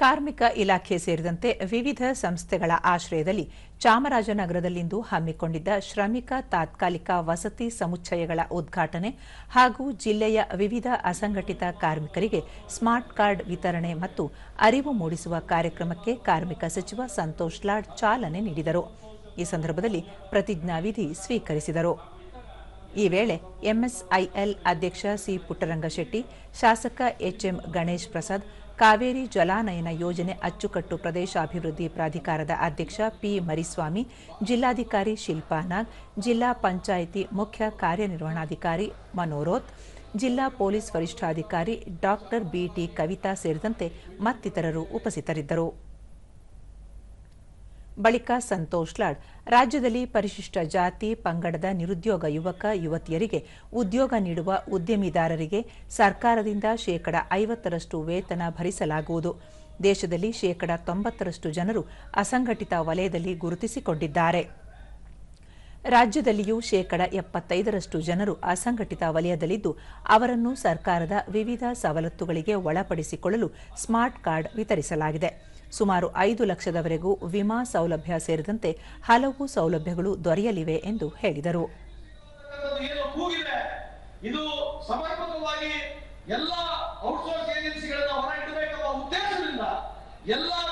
ಕಾರ್ಮಿಕ ಇಲಾಖೆ ಸೇರಿದಂತೆ ವಿವಿಧ ಸಂಸ್ಥೆಗಳ ಆಶ್ರಯದಲ್ಲಿ ಚಾಮರಾಜನಗರದಲ್ಲಿಂದು ಹಮ್ಮಿಕೊಂಡಿದ್ದ ಶ್ರಮಿಕ ತಾತ್ಕಾಲಿಕ ವಸತಿ ಸಮುಚ್ಚಯಗಳ ಉದ್ಘಾಟನೆ ಹಾಗೂ ಜಿಲ್ಲೆಯ ವಿವಿಧ ಅಸಂಘಟಿತ ಕಾರ್ಮಿಕರಿಗೆ ಸ್ಮಾರ್ಟ್ ಕಾರ್ಡ್ ವಿತರಣೆ ಮತ್ತು ಅರಿವು ಮೂಡಿಸುವ ಕಾರ್ಯಕ್ರಮಕ್ಕೆ ಕಾರ್ಮಿಕ ಸಚಿವ ಸಂತೋಷ್ ಲಾಡ್ ಚಾಲನೆ ನೀಡಿದರು. ಈ ಸಂದರ್ಭದಲ್ಲಿ ಪ್ರತಿಜ್ಞಾವಿಧಿ ಸ್ವೀಕರಿಸಿದರು. ಈ ವೇಳೆ ಎಂಎಸ್ಐಎಲ್ ಅಧ್ಯಕ್ಷ ಸಿ ಪುಟ್ಟರಂಗಶೆಟ್ಟಿ, ಶಾಸಕ ಎಚ್ಎಂ ಗಣೇಶ್ ಪ್ರಸಾದ್, ಕಾವೇರಿ ಜಲಾನಯನ ಯೋಜನೆ ಅಚ್ಚುಕಟ್ಟು ಪ್ರದೇಶಾಭಿವೃದ್ಧಿ ಪ್ರಾಧಿಕಾರದ ಅಧ್ಯಕ್ಷ ಪಿ ಮರಿಸ್ವಾಮಿ, ಜಿಲ್ಲಾಧಿಕಾರಿ ಶಿಲ್ಪಾ ನಾಗ್, ಜಿಲ್ಲಾ ಪಂಚಾಯಿತಿ ಮುಖ್ಯ ಕಾರ್ಯನಿರ್ವಹಣಾಧಿಕಾರಿ ಮನೋರೋತ್, ಜಿಲ್ಲಾ ಪೊಲೀಸ್ ವರಿಷ್ಠಾಧಿಕಾರಿ ಡಾಕ್ಟರ್ ಬಿಟಿ ಕವಿತಾ ಸೇರಿದಂತೆ ಮತ್ತಿತರರು ಉಪಸ್ಥಿತರಿದ್ದರು. ಬಳಿಕ ಸಂತೋಷ್ ಲಾಡ್, ರಾಜ್ಯದಲ್ಲಿ ಪರಿಶಿಷ್ಟ ಜಾತಿ ಪಂಗಡದ ನಿರುದ್ಯೋಗ ಯುವಕ, ಯುವತಿಯರಿಗೆ ಉದ್ಯೋಗ ನೀಡುವ ಉದ್ಯಮಿದಾರರಿಗೆ ಸರ್ಕಾರದಿಂದ ಶೇಕಡ ಐವತ್ತರಷ್ಟು ವೇತನ ಭರಿಸಲಾಗುವುದು. ದೇಶದಲ್ಲಿ ಶೇಕಡ ತೊಂಬತ್ತರಷ್ಟು ಜನರು ಅಸಂಘಟಿತ ವಲಯದಲ್ಲಿ ಗುರುತಿಸಿಕೊಂಡಿದ್ದಾರೆ. ರಾಜ್ಯದಲ್ಲಿಯೂ ಶೇಕಡ ಎಪ್ಪತ್ತೈದರಷ್ಟು ಜನರು ಅಸಂಘಟಿತ ವಲಯದಲ್ಲಿದ್ದು, ಅವರನ್ನು ಸರ್ಕಾರದ ವಿವಿಧ ಸವಲತ್ತುಗಳಿಗೆ ಒಳಪಡಿಸಿಕೊಳ್ಳಲು ಸ್ಮಾರ್ಟ್ ಕಾರ್ಡ್ ವಿತರಿಸಲಾಗಿದೆ. ಸುಮಾರು ಐದು ಲಕ್ಷದವರೆಗೂ ವಿಮಾ ಸೌಲಭ್ಯ ಸೇರಿದಂತೆ ಹಲವು ಸೌಲಭ್ಯಗಳು ದೊರೆಯಲಿವೆ ಎಂದು ಹೇಳಿದರು. ಇದು ಸಮರ್ಪಕವಾಗಿ ಎಲ್ಲ ಔಟ್ಸೋರ್ಸ್ ಏಜೆನ್ಸಿಗಳನ್ನ ಹೊರ ಇಡಬೇಕೆಂಬ ಉದ್ದೇಶದಿಂದ ಎಲ್ಲರೂ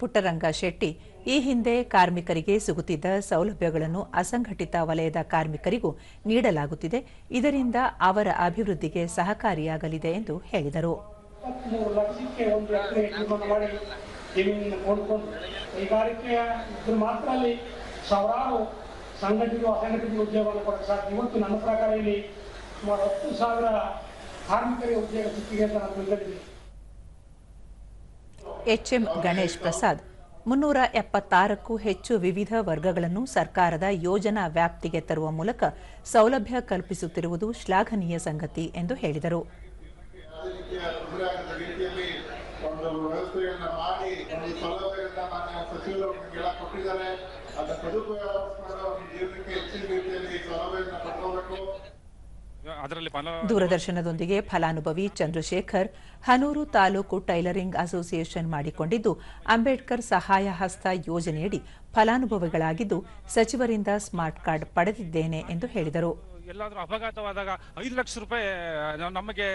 ಪುಟ್ಟರಂಗ ಶೆಟ್ಟಿ ಈ ಹಿಂದೆ ಕಾರ್ಮಿಕರಿಗೆ ಸಿಗುತ್ತಿದ್ದ ಸೌಲಭ್ಯಗಳನ್ನು ಅಸಂಘಟಿತ ವಲಯದ ಕಾರ್ಮಿಕರಿಗೂ ನೀಡಲಾಗುತ್ತಿದೆ. ಇದರಿಂದ ಅವರ ಅಭಿವೃದ್ಧಿಗೆ ಸಹಕಾರಿಯಾಗಲಿದೆ ಎಂದು ಹೇಳಿದರು. ಸಾವಿರಾರು ಸಂಘಟಿತ ಅಸಂಘಟಿತ ಉದ್ಯೋಗವನ್ನು ಕೊಡಕ್ಕೆ ಸಾಧ್ಯ. ಇವತ್ತು ನನ್ನ ಪ್ರಕಾರ ಇಲ್ಲಿ ಸುಮಾರು ಹತ್ತು ಸಾವಿರ ಕಾರ್ಮಿಕರಿಗೆ ಉದ್ಯೋಗ ಸಿಕ್ಕಿದೆ ಅಂತ ನಾನು ಎಚ್ಎಂ ಗಣೇಶ್ ಪ್ರಸಾದ್. ಮುನ್ನೂರ ಎಪ್ಪತ್ತಾರಕ್ಕೂ ಹೆಚ್ಚು ವಿವಿಧ ವರ್ಗಗಳನ್ನು ಸರ್ಕಾರದ ಯೋಜನಾ ವ್ಯಾಪ್ತಿಗೆ ತರುವ ಮೂಲಕ ಸೌಲಭ್ಯ ಕಲ್ಪಿಸುತ್ತಿರುವುದು ಶ್ಲಾಘನೀಯ ಸಂಗತಿ ಎಂದು ಹೇಳಿದರು. ದೂರದರ್ಶನದೊಂದಿಗೆ ಫಲಾನುಭವಿ ಚಂದ್ರಶೇಖರ್ ಹನೂರು ತಾಲೂಕು ಟೈಲರಿಂಗ್ ಅಸೋಸಿಯೇಷನ್ ಮಾಡಿಕೊಂಡಿದ್ದು ಅಂಬೇಡ್ಕರ್ ಸಹಾಯ ಹಸ್ತ ಯೋಜನೆಯಡಿ ಫಲಾನುಭವಿಗಳಾಗಿದ್ದು ಸಚಿವರಿಂದ ಸ್ಮಾರ್ಟ್ ಕಾರ್ಡ್ ಪಡೆದಿದ್ದೇನೆ ಎಂದು ಹೇಳಿದರು. ಎಲ್ಲಾದರೂ ಅಪಘಾತವಾದಾಗ ಐದು ಲಕ್ಷ ರೂಪಾಯಿ ನಮಗೆ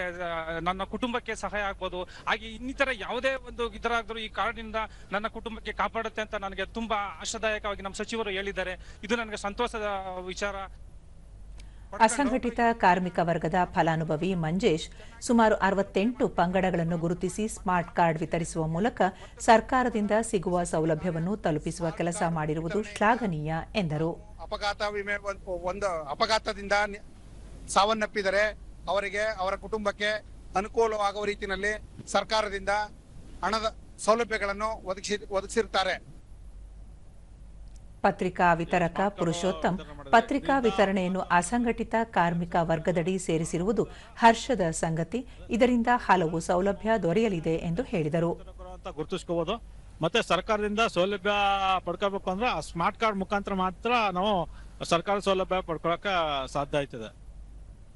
ನನ್ನ ಕುಟುಂಬಕ್ಕೆ ಸಹಾಯ ಆಗ್ಬೋದು. ಹಾಗೆ ಇನ್ನಿತರ ಯಾವುದೇ ಒಂದು ಇದರಾದರೂ ಈ ಕಾರ್ಡ್ನಿಂದ ನನ್ನ ಕುಟುಂಬಕ್ಕೆ ಕಾಪಾಡುತ್ತೆ ಅಂತ ನನಗೆ ತುಂಬಾ ಆಶಾದಾಯಕವಾಗಿ ನಮ್ಮ ಸಚಿವರು ಹೇಳಿದ್ದಾರೆ. ಇದು ನನಗೆ ಸಂತೋಷದ ವಿಚಾರ. ಅಸಂಘಟಿತ ಕಾರ್ಮಿಕ ವರ್ಗದ ಫಲಾನುಭವಿ ಮಂಜೇಶ್ ಸುಮಾರು ಅರವತ್ತೆಂಟು ಪಂಗಡಗಳನ್ನು ಗುರುತಿಸಿ ಸ್ಮಾರ್ಟ್ ಕಾರ್ಡ್ ವಿತರಿಸುವ ಮೂಲಕ ಸರ್ಕಾರದಿಂದ ಸಿಗುವ ಸೌಲಭ್ಯವನ್ನು ತಲುಪಿಸುವ ಕೆಲಸ ಮಾಡಿರುವುದು ಶ್ಲಾಘನೀಯ ಎಂದರು. ಅಪಘಾತ ವಿಮೆ ಒಂದು ಅಪಘಾತದಿಂದ ಸಾವನ್ನಪ್ಪಿದರೆ ಅವರಿಗೆ ಅವರ ಕುಟುಂಬಕ್ಕೆ ಅನುಕೂಲವಾಗುವ ರೀತಿಯಲ್ಲಿ ಸರ್ಕಾರದಿಂದ ಹಣದ ಸೌಲಭ್ಯಗಳನ್ನು ಒದಗಿಸಿ ಒದಗಿಸಿರುತ್ತಾರೆ. ಪತ್ರಿಕಾ ವಿತರಕ ಪುರುಷೋತ್ತಮ್ ಪತ್ರಿಕಾ ವಿತರಣೆಯನ್ನು ಅಸಂಘಟಿತ ಕಾರ್ಮಿಕ ವರ್ಗದಡಿ ಸೇರಿಸಿರುವುದು ಹರ್ಷದ ಸಂಗತಿ. ಇದರಿಂದ ಹಲವು ಸೌಲಭ್ಯ ದೊರೆಯಲಿದೆ ಎಂದು ಹೇಳಿದರು. ಗುರುತಿಸ್ಕೋಬಹುದು ಮತ್ತೆ ಸರ್ಕಾರದಿಂದ ಸೌಲಭ್ಯ ಪಡ್ಕೋಬೇಕು ಅಂದ್ರೆ ಸ್ಮಾರ್ಟ್ ಕಾರ್ಡ್ ಮುಖಾಂತರ ಮಾತ್ರ ನಾವು ಸರ್ಕಾರ ಸೌಲಭ್ಯ ಪಡ್ಕೊಳಕ ಸಾಧ್ಯ ಆಯ್ತದೆ.